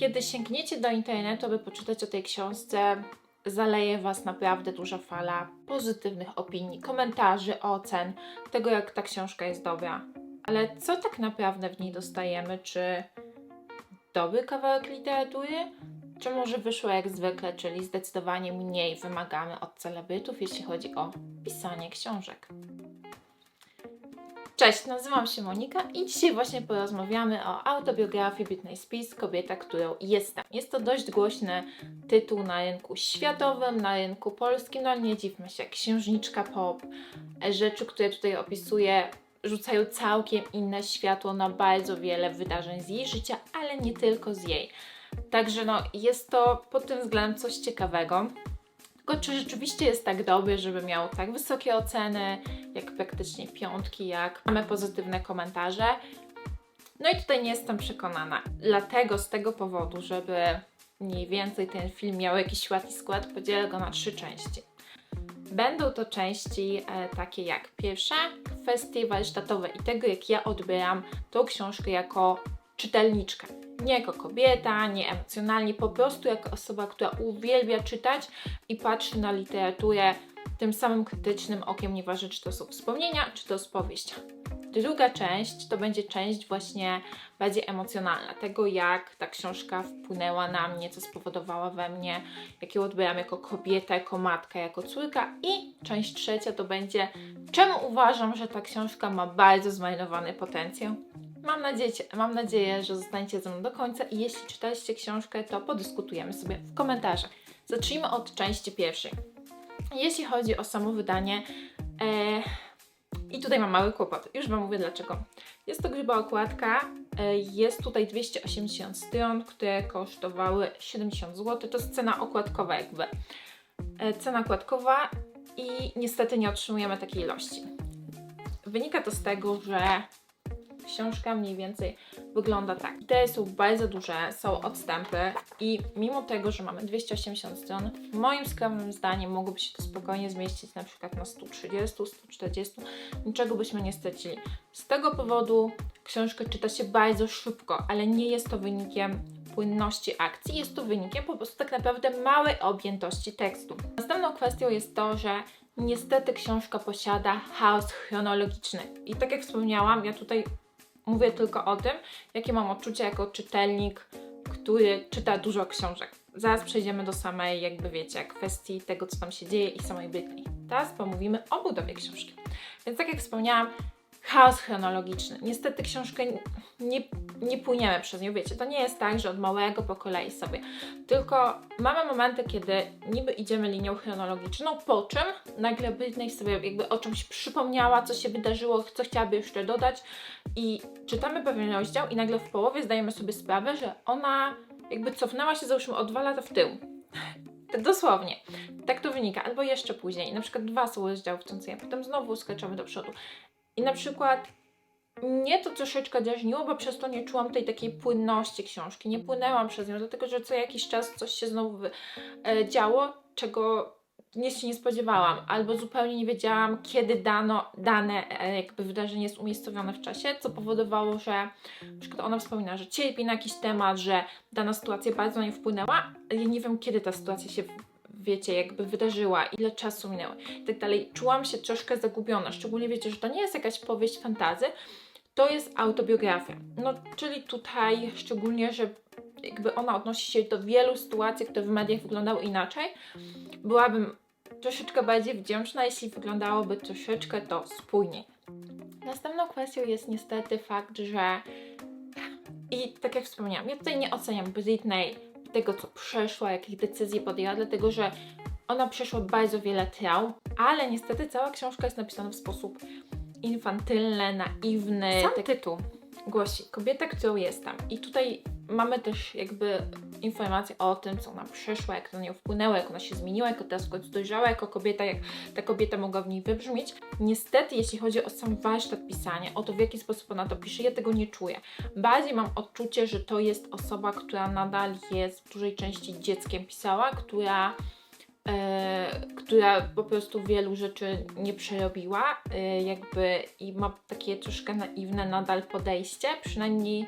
Kiedy sięgniecie do internetu, by poczytać o tej książce, zaleje Was naprawdę duża fala pozytywnych opinii, komentarzy, ocen, tego jak ta książka jest dobra. Ale co tak naprawdę w niej dostajemy? Czy dobry kawałek literatury? Czy może wyszło jak zwykle, czyli zdecydowanie mniej wymagamy od celebrytów, jeśli chodzi o pisanie książek? Cześć, nazywam się Monika i dzisiaj właśnie porozmawiamy o autobiografii Britney Spears, kobieta, którą jestem. Jest to dość głośny tytuł na rynku światowym, na rynku polskim, no nie dziwmy się, księżniczka pop, rzeczy, które tutaj opisuję, rzucają całkiem inne światło na bardzo wiele wydarzeń z jej życia, ale nie tylko z jej. Także no, jest to pod tym względem coś ciekawego. Tylko czy rzeczywiście jest tak dobry, żeby miał tak wysokie oceny, jak praktycznie piątki, jak mamy pozytywne komentarze? No i tutaj nie jestem przekonana. Dlatego z tego powodu, żeby mniej więcej ten film miał jakiś ład i skład, podzielę go na trzy części. Będą to części e, takie jak pierwsza, kwestie warsztatowe i tego, jak ja odbieram tą książkę jako czytelniczkę. Nie jako kobieta, nie emocjonalnie, po prostu jako osoba, która uwielbia czytać i patrzy na literaturę tym samym krytycznym okiem, nieważne czy to są wspomnienia, czy to jest powieść. Druga część to będzie część właśnie bardziej emocjonalna, tego jak ta książka wpłynęła na mnie, co spowodowała we mnie, jak ją odbieram jako kobieta, jako matka, jako córka. I część trzecia to będzie, czemu uważam, że ta książka ma bardzo zmarnowany potencjał. Mam nadzieję, mam nadzieję, że zostaniecie ze mną do końca i jeśli czytaliście książkę, to podyskutujemy sobie w komentarzach. Zacznijmy od części pierwszej. Jeśli chodzi o samo wydanie, e, i tutaj mam mały kłopot. Już Wam mówię dlaczego. Jest to gruba okładka. e, Jest tutaj 280 stron, które kosztowały 70 zł. To jest cena okładkowa jakby. E, Cena okładkowa i niestety nie otrzymujemy takiej ilości. Wynika to z tego, że książka mniej więcej wygląda tak. Te są bardzo duże, są odstępy i mimo tego, że mamy 280 stron, moim skromnym zdaniem mogłoby się to spokojnie zmieścić na przykład na 130, 140, niczego byśmy nie stracili. Z tego powodu książkę czyta się bardzo szybko, ale nie jest to wynikiem płynności akcji, jest to wynikiem po prostu tak naprawdę małej objętości tekstu. Następną kwestią jest to, że niestety książka posiada chaos chronologiczny. I tak jak wspomniałam, ja tutaj mówię tylko o tym, jakie mam odczucia jako czytelnik, który czyta dużo książek. Zaraz przejdziemy do samej, jakby wiecie, kwestii tego, co tam się dzieje i samej Britney. Teraz pomówimy o budowie książki. Więc tak jak wspomniałam, chaos chronologiczny. Niestety książkę nie, nie płyniemy przez nią, wiecie, to nie jest tak, że od małego po kolei sobie, tylko mamy momenty, kiedy niby idziemy linią chronologiczną, po czym nagle Britney sobie jakby o czymś przypomniała, co się wydarzyło, co chciałaby jeszcze dodać i czytamy pewien rozdział i nagle w połowie zdajemy sobie sprawę, że ona jakby cofnęła się załóżmy o dwa lata w tył. Dosłownie. Tak to wynika. Albo jeszcze później. Na przykład dwa są rozdziały w tym, potem znowu skaczemy do przodu. I na przykład mnie to troszeczkę drażniło, bo przez to nie czułam tej takiej płynności książki. Nie płynęłam przez nią, dlatego że co jakiś czas coś się znowu e, działo, czego nie się nie spodziewałam, albo zupełnie nie wiedziałam, kiedy dano, dane e, jakby wydarzenie jest umiejscowione w czasie, co powodowało, że na przykład ona wspomina, że cierpi na jakiś temat, że dana sytuacja bardzo na nią wpłynęła, ja nie wiem, kiedy ta sytuacja się wiecie, jakby wydarzyła, ile czasu minęło i tak dalej. Czułam się troszkę zagubiona, szczególnie wiecie, że to nie jest jakaś powieść fantazy, to jest autobiografia. No, czyli tutaj szczególnie, że jakby ona odnosi się do wielu sytuacji, które w mediach wyglądały inaczej. Byłabym troszeczkę bardziej wdzięczna, jeśli wyglądałoby troszeczkę to spójniej. Następną kwestią jest niestety fakt, że i tak jak wspomniałam, ja tutaj nie oceniam Britney tego, co przeszła, jakich decyzji podjęła, dlatego że ona przeszła bardzo wiele traum, ale niestety cała książka jest napisana w sposób infantylny, naiwny. Sam tytuł głosi Kobieta, którą jestem. I tutaj mamy też jakby informacje o tym, co ona przeszła, jak na nią wpłynęło, jak ona się zmieniła, jak teraz w końcu dojrzała jako kobieta, jak ta kobieta mogła w niej wybrzmieć. Niestety, jeśli chodzi o sam warsztat pisania, o to w jaki sposób ona to pisze, ja tego nie czuję. Bardziej mam odczucie, że to jest osoba, która nadal jest w dużej części dzieckiem pisała, która e, która po prostu wielu rzeczy nie przerobiła, e, jakby i ma takie troszkę naiwne nadal podejście, przynajmniej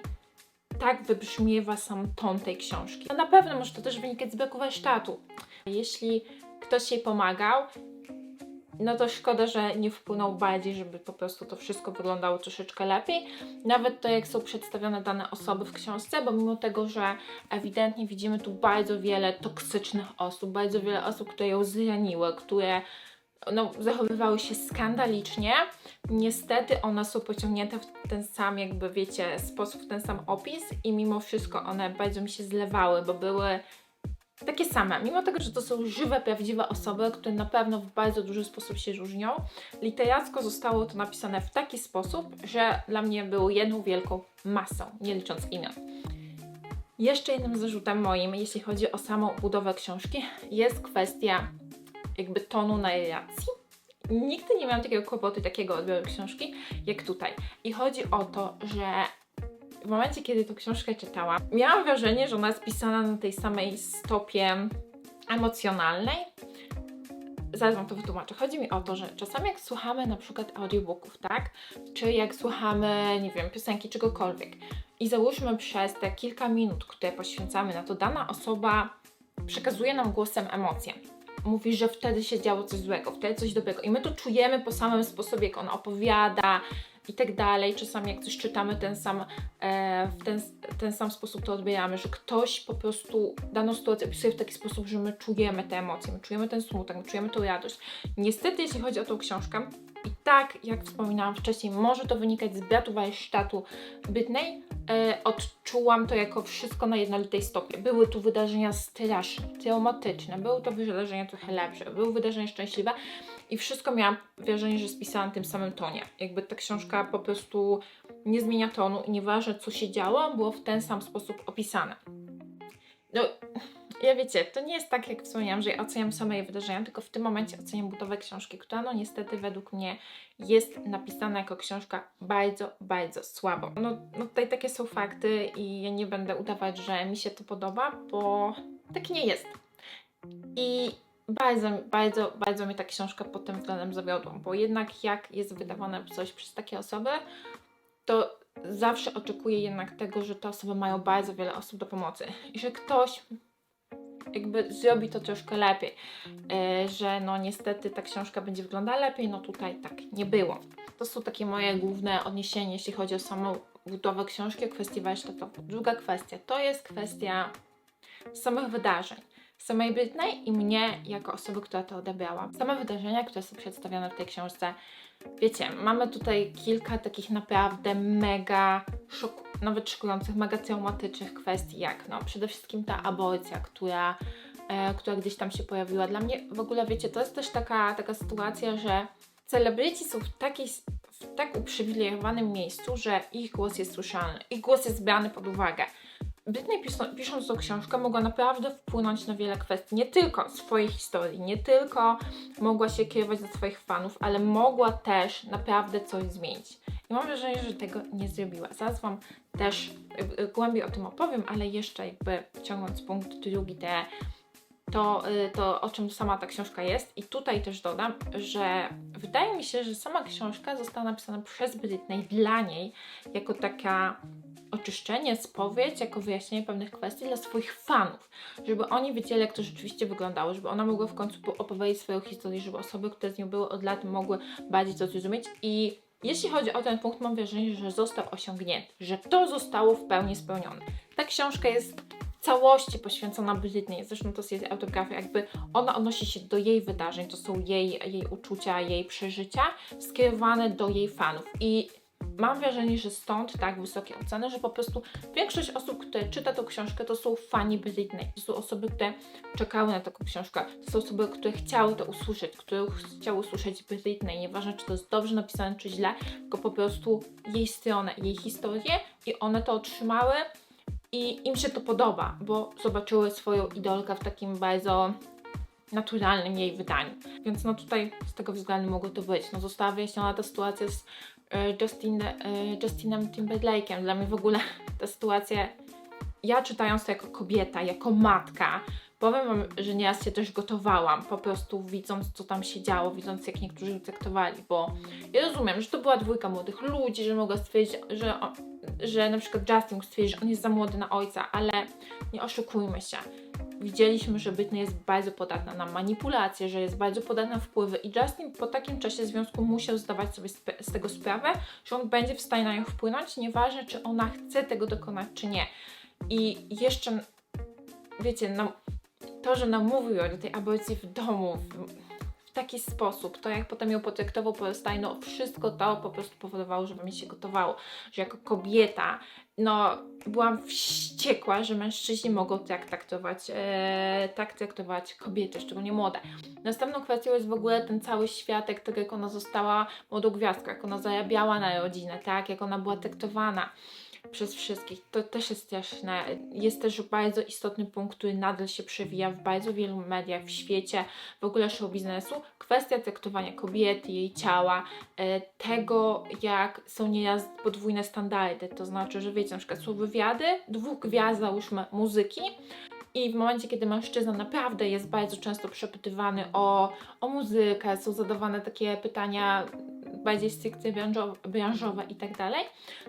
tak wybrzmiewa sam ton tej książki. No na pewno może to też wynikać z braku warsztatu. Jeśli ktoś jej pomagał, no to szkoda, że nie wpłynął bardziej, żeby po prostu to wszystko wyglądało troszeczkę lepiej. Nawet to, jak są przedstawione dane osoby w książce, bo mimo tego, że ewidentnie widzimy tu bardzo wiele toksycznych osób, bardzo wiele osób, które ją zraniły, które no, zachowywały się skandalicznie. Niestety one są pociągnięte w ten sam, jakby wiecie, sposób, w ten sam opis i mimo wszystko one bardzo mi się zlewały, bo były takie same. Mimo tego, że to są żywe, prawdziwe osoby, które na pewno w bardzo duży sposób się różnią, literacko zostało to napisane w taki sposób, że dla mnie było jedną wielką masą, nie licząc imion. Jeszcze jednym zarzutem moim, jeśli chodzi o samą budowę książki, jest kwestia jakby tonu narracji. Nigdy nie miałam takiego kłopotu, takiego odbioru książki, jak tutaj. I chodzi o to, że w momencie, kiedy tą książkę czytałam, miałam wrażenie, że ona jest pisana na tej samej stopie emocjonalnej. Zaraz Wam to wytłumaczę. Chodzi mi o to, że czasami jak słuchamy na przykład audiobooków, tak? Czy jak słuchamy, nie wiem, piosenki, czegokolwiek i załóżmy przez te kilka minut, które poświęcamy na to, dana osoba przekazuje nam głosem emocje. Mówi, że wtedy się działo coś złego, wtedy coś dobrego. I my to czujemy po samym sposobie, jak on opowiada i tak dalej. Czasami jak coś czytamy ten sam, e, w ten, ten sam sposób to odbieramy, że ktoś po prostu daną sytuację opisuje w taki sposób, że my czujemy te emocje, my czujemy ten smutek, my czujemy tą radość. Niestety, jeśli chodzi o tą książkę, i tak, jak wspominałam wcześniej, może to wynikać z bratu warsztatu bytnej. E, odczułam to jako wszystko na jednolitej stopie. Były tu wydarzenia straszne, traumatyczne, były to wydarzenia trochę lepsze, były wydarzenia szczęśliwe i wszystko miałam wrażenie, że spisałam w tym samym tonie. Jakby ta książka po prostu nie zmienia tonu i nieważne co się działo, było w ten sam sposób opisane. No, ja wiecie, to nie jest tak, jak wspomniałam, że ja oceniam same jej wydarzenia, tylko w tym momencie oceniam budowę książki, która no niestety według mnie jest napisana jako książka bardzo, bardzo słabo. No, no tutaj takie są fakty i ja nie będę udawać, że mi się to podoba, bo tak nie jest. I bardzo, bardzo, bardzo mnie ta książka pod tym względem zawiodła, bo jednak jak jest wydawane coś przez takie osoby, to zawsze oczekuję jednak tego, że te osoby mają bardzo wiele osób do pomocy i że ktoś jakby zrobi to troszkę lepiej, e, że no niestety ta książka będzie wyglądała lepiej, no tutaj tak nie było. To są takie moje główne odniesienia, jeśli chodzi o samą budowę książki, kwestię warsztatową. Druga kwestia to jest kwestia samych wydarzeń samej Britney i mnie jako osoby, która to odebrała. Same wydarzenia, które są przedstawione w tej książce, wiecie, mamy tutaj kilka takich naprawdę mega szok, nawet szokujących, mega traumatycznych kwestii, jak no przede wszystkim ta aborcja, która, e, która gdzieś tam się pojawiła. Dla mnie w ogóle, wiecie, to jest też taka, taka sytuacja, że celebryci są w w tak uprzywilejowanym miejscu, że ich głos jest słyszalny, ich głos jest brany pod uwagę. Britney pisząc tą książkę mogła naprawdę wpłynąć na wiele kwestii, nie tylko swojej historii, nie tylko mogła się kierować do swoich fanów, ale mogła też naprawdę coś zmienić. I mam wrażenie, że tego nie zrobiła. Zaraz Wam też y, y, głębiej o tym opowiem, ale jeszcze jakby ciągnąc punkt drugi, te, to, y, to o czym sama ta książka jest. I tutaj też dodam, że wydaje mi się, że sama książka została napisana przez Britney dla niej, jako taka oczyszczenie, spowiedź, jako wyjaśnienie pewnych kwestii dla swoich fanów, żeby oni wiedzieli, jak to rzeczywiście wyglądało, żeby ona mogła w końcu opowiedzieć swoją historię, żeby osoby, które z nią były od lat, mogły bardziej to zrozumieć i jeśli chodzi o ten punkt, mam wrażenie, że został osiągnięty, że to zostało w pełni spełnione. Ta książka jest całości poświęcona Britney, zresztą to jest jej autografia, jakby ona odnosi się do jej wydarzeń, to są jej, jej uczucia, jej przeżycia, skierowane do jej fanów. I mam wrażenie, że stąd tak wysokie oceny, że po prostu większość osób, które czyta tą książkę, to są fani Britney. To są osoby, które czekały na taką książkę. To są osoby, które chciały to usłyszeć, które chciały usłyszeć Britney. Nieważne, czy to jest dobrze napisane, czy źle, tylko po prostu jej stronę, jej historię i one to otrzymały i im się to podoba, bo zobaczyły swoją idolkę w takim bardzo naturalnym jej wydaniu. Więc no tutaj z tego względu mogło to być. No została wyjaśniona ta sytuacja z Justin, e, Justinem Timberlake'em. Dla mnie w ogóle ta sytuacja, ja czytając to jako kobieta, jako matka, powiem Wam, że nieraz się też gotowałam, po prostu widząc, co tam się działo, widząc, jak niektórzy traktowali, bo ja rozumiem, że to była dwójka młodych ludzi, że mogła stwierdzić, że że na przykład Justin mógł stwierdzić, że on jest za młody na ojca, ale nie oszukujmy się. Widzieliśmy, że Britney jest bardzo podatna na manipulacje, że jest bardzo podatna na wpływy i Justin po takim czasie związku musiał zdawać sobie z tego sprawę, że on będzie w stanie na nią wpłynąć, nieważne czy ona chce tego dokonać, czy nie. I jeszcze, wiecie, nam, to, że namówił ją do tej aborcji w domu, w taki sposób, to jak potem ją potraktował po rozstaniu, no wszystko to po prostu powodowało, żeby mi się gotowało, że jako kobieta, no byłam wściekła, że mężczyźni mogą tak traktować, e, tak traktować kobiety, szczególnie młode. Następną kwestią jest w ogóle ten cały światek, tak jak ona została młodą gwiazdką, jak ona zarabiała na rodzinę, tak, jak ona była traktowana przez wszystkich. To też jest straszne. Jest też bardzo istotny punkt, który nadal się przewija w bardzo wielu mediach w świecie, w ogóle show biznesu. Kwestia traktowania kobiety, jej ciała, e, tego jak są nieraz podwójne standardy. To znaczy, że wiecie, na przykład są wywiady dwóch gwiazd, załóżmy muzyki, i w momencie, kiedy mężczyzna naprawdę jest bardzo często przepytywany o, o muzykę, są zadawane takie pytania bardziej stricte branżo- branżowe i tak dalej,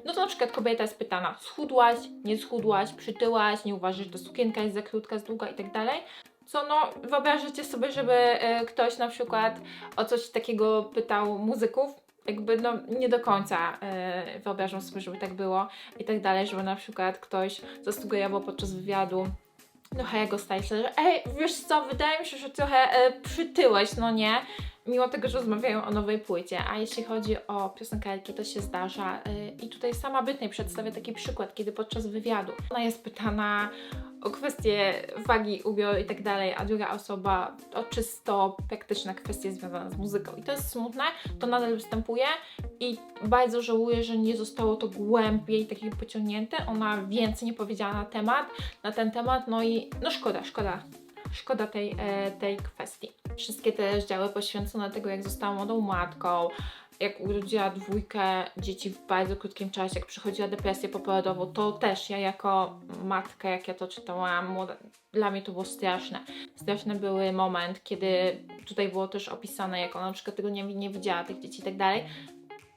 no to na przykład kobieta jest pytana, schudłaś, nie schudłaś, przytyłaś, nie uważasz, że ta sukienka jest za krótka, za długa i tak dalej. Co no, wyobrażacie sobie, żeby e, ktoś na przykład o coś takiego pytał muzyków, jakby no nie do końca e, wyobrażam sobie, żeby tak było i tak dalej, żeby na przykład ktoś zasugerował podczas wywiadu do Harry'ego Stylesa, że ej, wiesz co, wydaje mi się, że trochę e, przytyłeś, no nie? Mimo tego, że rozmawiają o nowej płycie, a jeśli chodzi o piosenkarki, to się zdarza. e, I tutaj sama Britney przedstawia taki przykład, kiedy podczas wywiadu ona jest pytana o kwestie wagi, ubioru i tak dalej, a druga osoba o czysto praktyczne kwestie związane z muzyką. I to jest smutne, to nadal występuje i bardzo żałuję, że nie zostało to głębiej takiego pociągnięte. Ona więcej nie powiedziała na temat, na ten temat, no i no szkoda, szkoda. Szkoda tej, e, tej kwestii. Wszystkie te rozdziały poświęcone tego, jak została młodą matką, jak urodziła dwójkę dzieci w bardzo krótkim czasie, jak przychodziła depresję poporodową, to też ja jako matka, jak ja to czytałam, dla mnie to było straszne. Straszny były moment, kiedy tutaj było też opisane, jak ona na przykład tego nie, nie widziała, tych dzieci i tak dalej.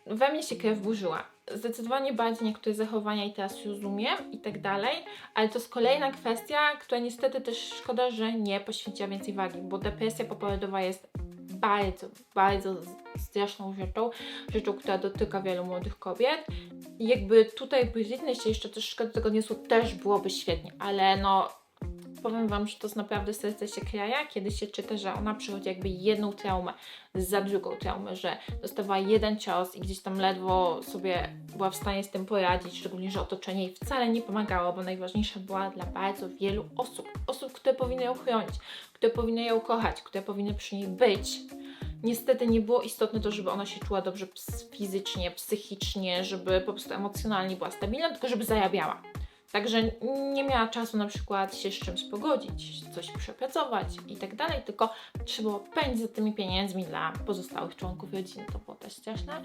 We mnie się krew burzyła. Zdecydowanie bardziej niektóre zachowania i teraz rozumiem i tak dalej, ale to jest kolejna kwestia, która niestety też szkoda, że nie poświęciła więcej wagi, bo depresja poporodowa jest bardzo, bardzo straszną rzeczą, rzeczą, która dotyka wielu młodych kobiet. I jakby tutaj Britney się jeszcze troszeczkę do tego niosło, też byłoby świetnie, ale no powiem Wam, że to jest naprawdę serce się kraja, kiedy się czyta, że ona przychodzi jakby jedną traumę za drugą traumę, że dostawała jeden cios i gdzieś tam ledwo sobie była w stanie z tym poradzić, szczególnie, że otoczenie jej wcale nie pomagało, bo najważniejsza była dla bardzo wielu osób. Osób, które powinny ją chronić, które powinny ją kochać, które powinny przy niej być. Niestety nie było istotne to, żeby ona się czuła dobrze fizycznie, psychicznie, żeby po prostu emocjonalnie była stabilna, tylko żeby zarabiała. Także nie miała czasu na przykład się z czymś pogodzić, coś przepracować i tak dalej, tylko trzeba pędzić za tymi pieniędzmi dla pozostałych członków rodziny. To było też straszne.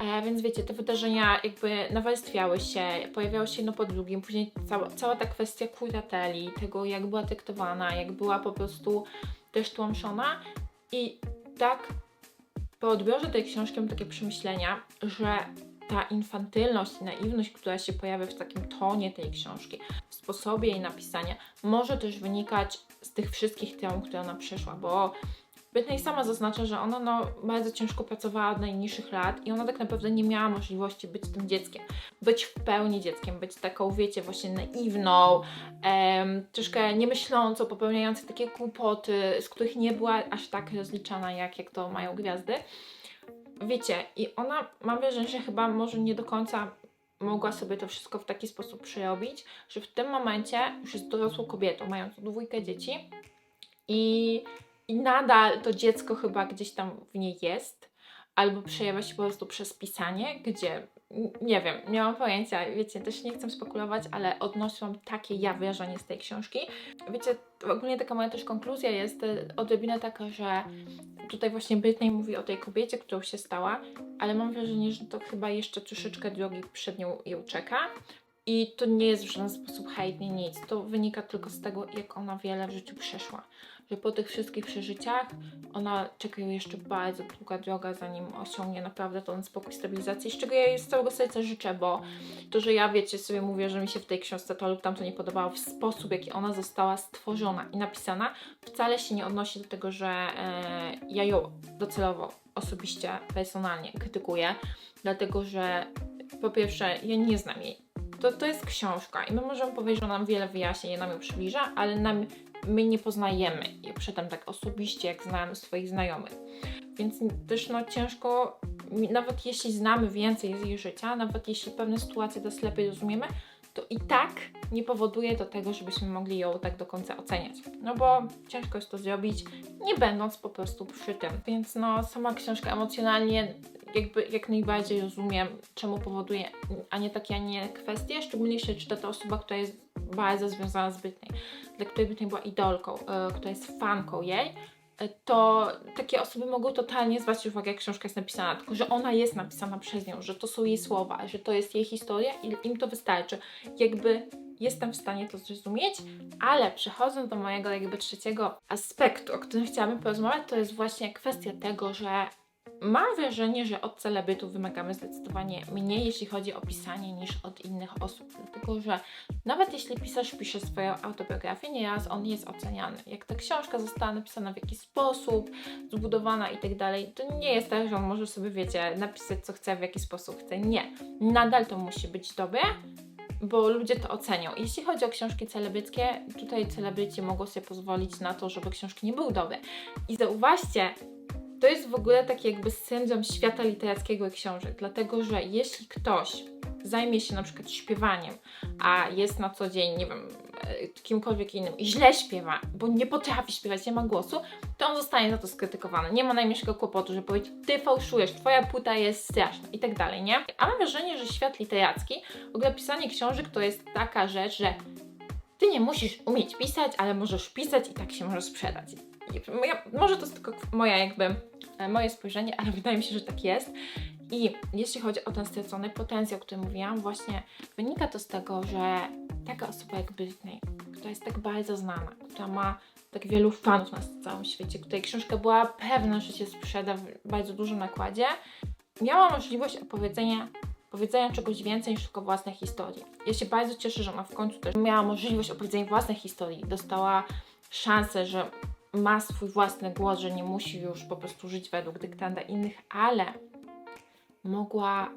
E, więc wiecie, te wydarzenia jakby nawarstwiały się, pojawiały się jedno po drugim, później cała, cała ta kwestia kurateli, tego jak była traktowana, jak była po prostu też tłamszona i tak po odbiorze tej książki mam takie przemyślenia, że ta infantylność i naiwność, która się pojawia w takim tonie tej książki, w sposobie jej napisania, może też wynikać z tych wszystkich traum, które ona przeszła, bo Britney sama zaznacza, że ona no, bardzo ciężko pracowała od najniższych lat i ona tak naprawdę nie miała możliwości być tym dzieckiem, być w pełni dzieckiem, być taką, wiecie, właśnie naiwną, em, troszkę niemyślącą, popełniającą takie kłopoty, z których nie była aż tak rozliczana, jak, jak to mają gwiazdy. Wiecie, i ona, mam wrażenie, że chyba może nie do końca mogła sobie to wszystko w taki sposób przerobić, że w tym momencie już jest dorosłą kobietą, mając dwójkę dzieci i, i nadal to dziecko chyba gdzieś tam w niej jest, albo przejawia się po prostu przez pisanie, gdzie nie wiem, nie mam pojęcia, wiecie, też nie chcę spekulować, ale odniosłam takie ja wrażenie z tej książki. Wiecie, ogólnie taka moja też konkluzja jest y, odrobinę taka, że tutaj właśnie Britney mówi o tej kobiecie, którą się stała, ale mam wrażenie, że to chyba jeszcze troszeczkę drogi przed nią ją czeka. I to nie jest w żaden sposób hejt, nic. To wynika tylko z tego, jak ona wiele w życiu przeszła. Że po tych wszystkich przeżyciach ona czeka jeszcze bardzo długa droga, zanim osiągnie naprawdę ten spokój, stabilizację, z czego ja jej z całego serca życzę, bo to, że ja wiecie, sobie mówię, że mi się w tej książce to lub tamto nie podobało, w sposób, jaki ona została stworzona i napisana, wcale się nie odnosi do tego, że e, ja ją docelowo, osobiście, personalnie krytykuję, dlatego że po pierwsze, ja nie znam jej. To, to jest książka i my możemy powiedzieć, że nam wiele wyjaśnia i nam ją przybliża, ale nam, my nie poznajemy jej przedtem tak osobiście, jak znamy swoich znajomych. Więc też no ciężko, nawet jeśli znamy więcej z jej życia, nawet jeśli pewne sytuacje teraz lepiej rozumiemy, to i tak nie powoduje to tego, żebyśmy mogli ją tak do końca oceniać. No bo ciężko jest to zrobić, nie będąc po prostu przy tym. Więc no sama książka emocjonalnie jakby jak najbardziej rozumiem, czemu powoduje, a nie takie, a nie kwestie, szczególnie jeśli czyta to osoba, która jest bardzo związana z Britney, dla której Britney była idolką, e, która jest fanką jej, e, to takie osoby mogą totalnie zwracać uwagę, jak książka jest napisana, tylko że ona jest napisana przez nią, że to są jej słowa, że to jest jej historia i im to wystarczy. Jakby jestem w stanie to zrozumieć, ale przechodząc do mojego jakby trzeciego aspektu, o którym chciałabym porozmawiać, to jest właśnie kwestia tego, że mam wrażenie, że od celebrytów wymagamy zdecydowanie mniej, jeśli chodzi o pisanie, niż od innych osób. Dlatego, że nawet jeśli pisarz pisze swoją autobiografię, nieraz on jest oceniany. Jak ta książka została napisana w jakiś sposób, zbudowana i tak dalej, to nie jest tak, że on może sobie, wiecie, napisać co chce, w jaki sposób chce. Nie. Nadal to musi być dobre, bo ludzie to ocenią. Jeśli chodzi o książki celebryckie, tutaj celebryci mogą sobie pozwolić na to, żeby książki nie były dobre. I zauważcie, to jest w ogóle taki jakby syndrom świata literackiego i książek, dlatego że jeśli ktoś zajmie się na przykład śpiewaniem, a jest na co dzień, nie wiem, e, kimkolwiek innym i źle śpiewa, bo nie potrafi śpiewać, nie ma głosu, to on zostanie za to skrytykowany. Nie ma najmniejszego kłopotu, że powiedzieć, ty fałszujesz, twoja płyta jest straszna i tak dalej, nie? A mam wrażenie, że świat literacki, w ogóle pisanie książek to jest taka rzecz, że ty nie musisz umieć pisać, ale możesz pisać i tak się może sprzedać. Moja, może to jest tylko moja jakby, e, moje spojrzenie, ale wydaje mi się, że tak jest. I jeśli chodzi o ten stracony potencjał, o którym mówiłam, właśnie wynika to z tego, że taka osoba jak Britney, która jest tak bardzo znana, która ma tak wielu fanów na całym świecie, której książka była pewna, że się sprzeda w bardzo dużym nakładzie, miała możliwość opowiedzenia powiedzenia czegoś więcej niż tylko własnej historii. Ja się bardzo cieszę, że ona w końcu też miała możliwość opowiedzenia własnej historii, dostała szansę, że ma swój własny głos, że nie musi już po prostu żyć według dyktanda innych, ale mogła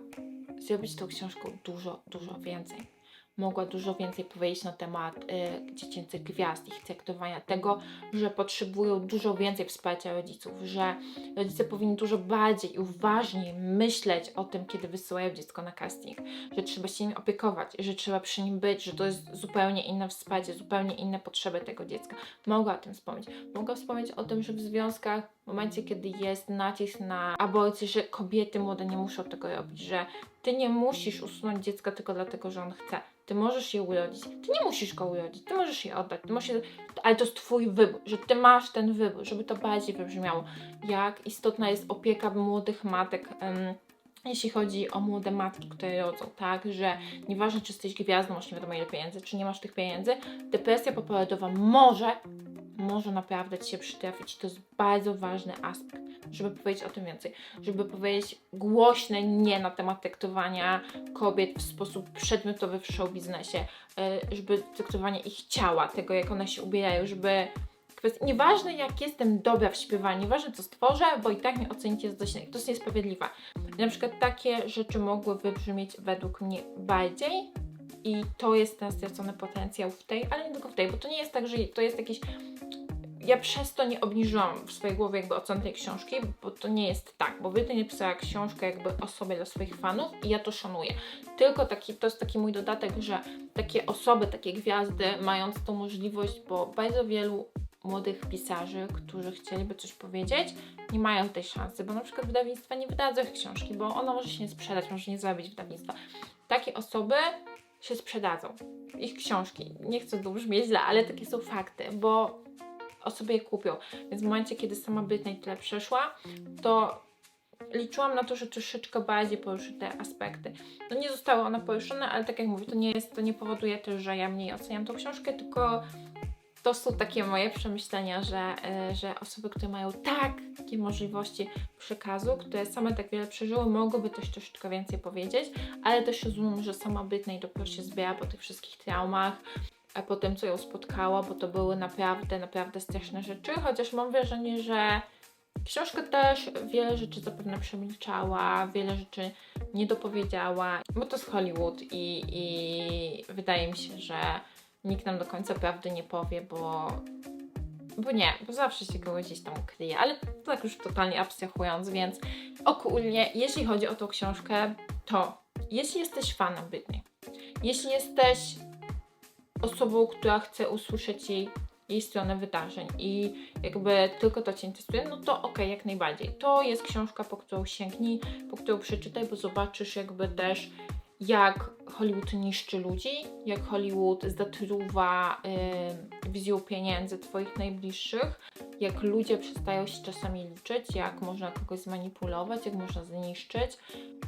zrobić tą książką dużo, dużo więcej. Mogła dużo więcej powiedzieć na temat y, dziecięcych gwiazd, ich traktowania, tego, że potrzebują dużo więcej wsparcia rodziców, że rodzice powinni dużo bardziej i uważniej myśleć o tym, kiedy wysyłają dziecko na casting, że trzeba się nim opiekować, że trzeba przy nim być, że to jest zupełnie inne wsparcie, zupełnie inne potrzeby tego dziecka. Mogła o tym wspomnieć. Mogła wspomnieć o tym, że w związkach, w momencie, kiedy jest nacisk na aborcję, że kobiety młode nie muszą tego robić, że ty nie musisz usunąć dziecka tylko dlatego, że on chce. Ty możesz je urodzić. Ty nie musisz go urodzić. Ty możesz je oddać. Ty możesz je... Ale to jest twój wybór, że ty masz ten wybór, żeby to bardziej wybrzmiało. Jak istotna jest opieka młodych matek. jeśli chodzi o młode matki, które rodzą, tak, że nieważne czy jesteś gwiazdą, masz nie wiadomo ile pieniędzy, czy nie masz tych pieniędzy, depresja poporodowa może, może naprawdę Ci się przytrafić. To jest bardzo ważny aspekt, żeby powiedzieć o tym więcej, żeby powiedzieć głośne nie na temat traktowania kobiet w sposób przedmiotowy w show biznesie, y, żeby traktowanie ich ciała, tego jak one się ubierają, żeby kwestia, nieważne jak jestem dobra w śpiewaniu, nieważne co stworzę, bo i tak mnie ocenicie coś innego. To jest niesprawiedliwe. Na przykład takie rzeczy mogły wybrzmieć według mnie bardziej i to jest ten stracony potencjał w tej, ale nie tylko w tej, bo to nie jest tak, że to jest jakiś ja przez to nie obniżyłam w swojej głowie jakby ocen tej książki, bo to nie jest tak, bo Brytny napisała książkę jakby o sobie dla swoich fanów i ja to szanuję. Tylko taki, to jest taki mój dodatek, że takie osoby, takie gwiazdy, mając tą możliwość, bo bardzo wielu młodych pisarzy, którzy chcieliby coś powiedzieć, nie mają tej szansy, bo na przykład wydawnictwa nie wydadzą ich książki, bo ona może się nie sprzedać, może nie zarobić wydawnictwa. Takie osoby się sprzedadzą. Ich książki. Nie chcę tu brzmieć źle, ale takie są fakty, bo osoby je kupią. Więc w momencie, kiedy sama Britney tyle przeszła, to liczyłam na to, że troszeczkę bardziej poruszy te aspekty. No nie zostały one poruszone, ale tak jak mówię, to nie jest, to nie powoduje też, że ja mniej oceniam tą książkę, tylko to są takie moje przemyślenia, że, y, że osoby, które mają takie możliwości przekazu, które same tak wiele przeżyły, mogłyby też troszeczkę więcej powiedzieć, ale też rozumiem, że sama Britney dopiero się zbiera po tych wszystkich traumach, po tym, co ją spotkało, bo to były naprawdę, naprawdę straszne rzeczy, chociaż mam wrażenie, że książka też wiele rzeczy zapewne przemilczała, wiele rzeczy nie dopowiedziała, bo to jest Hollywood i, i wydaje mi się, że nikt nam do końca prawdy nie powie, bo, bo nie, bo zawsze się kogoś gdzieś tam kryje, ale tak już totalnie abstrahując, więc ogólnie, jeśli chodzi o tą książkę, to jeśli jesteś fanem Britney, jeśli jesteś osobą, która chce usłyszeć jej, jej stronę wydarzeń i jakby tylko to Cię interesuje, no to okej, jak najbardziej. To jest książka, po którą sięgnij, po którą przeczytaj, bo zobaczysz jakby też jak Hollywood niszczy ludzi, jak Hollywood zatruwa y, wizją pieniędzy Twoich najbliższych, jak ludzie przestają się czasami liczyć, jak można kogoś zmanipulować, jak można zniszczyć,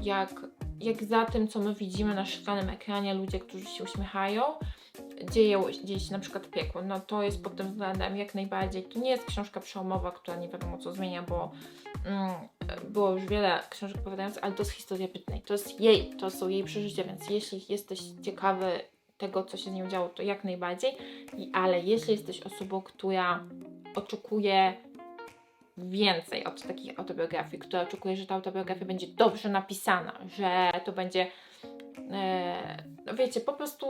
jak, jak za tym, co my widzimy na szklanym ekranie, ludzie, którzy się uśmiechają, dzieje, się na przykład piekło. No to jest pod tym względem jak najbardziej. To nie jest książka przełomowa, która nie wiadomo co zmienia, bo mm, było już wiele książek opowiadających, ale to jest historia Britney. To jest jej, to są jej przeżycia, więc jeśli jesteś ciekawy tego, co się z nią działo, to jak najbardziej. I, ale jeśli jesteś osobą, która oczekuje więcej od takich autobiografii, która oczekuje, że ta autobiografia będzie dobrze napisana, że to będzie e, no wiecie, po prostu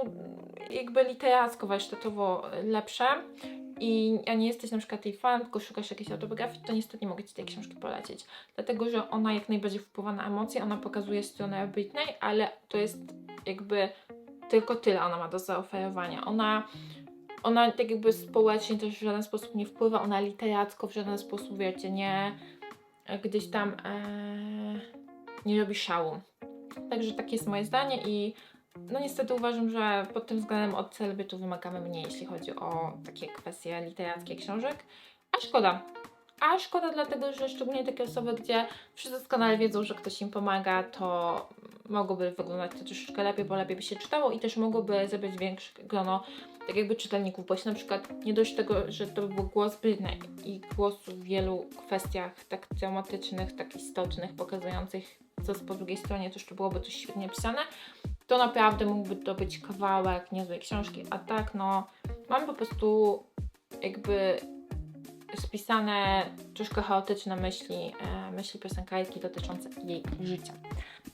jakby literacko, warsztatowo lepsze i a nie jesteś na przykład tej fan, tylko szukasz jakiejś autobiografii, to niestety nie mogę Ci tej książki polecić. Dlatego, że ona jak najbardziej wpływa na emocje, ona pokazuje stronę Britney, ale to jest jakby tylko tyle ona ma do zaoferowania. Ona, ona tak jakby społecznie też w żaden sposób nie wpływa, ona literacko w żaden sposób, wiecie, nie gdzieś tam e, nie robi szału. Także takie jest moje zdanie i no niestety uważam, że pod tym względem od celebrytu wymagamy mniej, jeśli chodzi o takie kwestie literackie książek. A szkoda. A szkoda dlatego, że szczególnie takie osoby, gdzie wszyscy doskonale wiedzą, że ktoś im pomaga, to mogłoby wyglądać to troszeczkę lepiej, bo lepiej by się czytało i też mogłoby zebrać większe grono tak jakby czytelników, bo jeśli na przykład nie dość tego, że to by był głos Britney i głos w wielu kwestiach tak dramatycznych, tak istotnych, pokazujących co jest po drugiej stronie, to jeszcze byłoby coś świetnie pisane, to naprawdę mógłby to być kawałek niezłej książki, a tak no mamy po prostu jakby spisane troszkę chaotyczne myśli, e, myśli piosenkarki dotyczące jej życia.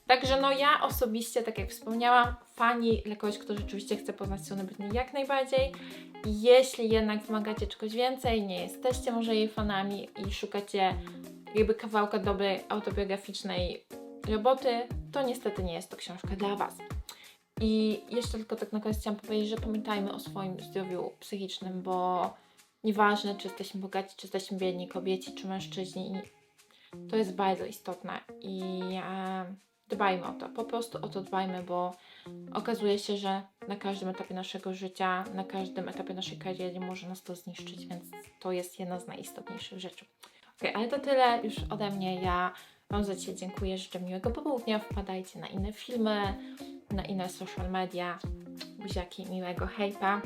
Także no ja osobiście, tak jak wspomniałam, fani dla kogoś, kto rzeczywiście chce poznać stronę Britney jak najbardziej. Jeśli jednak wymagacie czegoś więcej, nie jesteście może jej fanami i szukacie jakby kawałka dobrej autobiograficznej roboty, to niestety nie jest to książka dla Was. I jeszcze tylko tak na koniec chciałam powiedzieć, że pamiętajmy o swoim zdrowiu psychicznym, bo nieważne, czy jesteśmy bogaci, czy jesteśmy biedni, kobieci, czy mężczyźni, to jest bardzo istotne i e, dbajmy o to, po prostu o to dbajmy, bo okazuje się, że na każdym etapie naszego życia, na każdym etapie naszej kariery może nas to zniszczyć, więc to jest jedna z najistotniejszych rzeczy. Ok, ale to tyle już ode mnie. Ja Wam za dzisiaj dziękuję, życzę miłego popołudnia. Wpadajcie na inne filmy, na inne social media. Buziaki, miłego hejpa.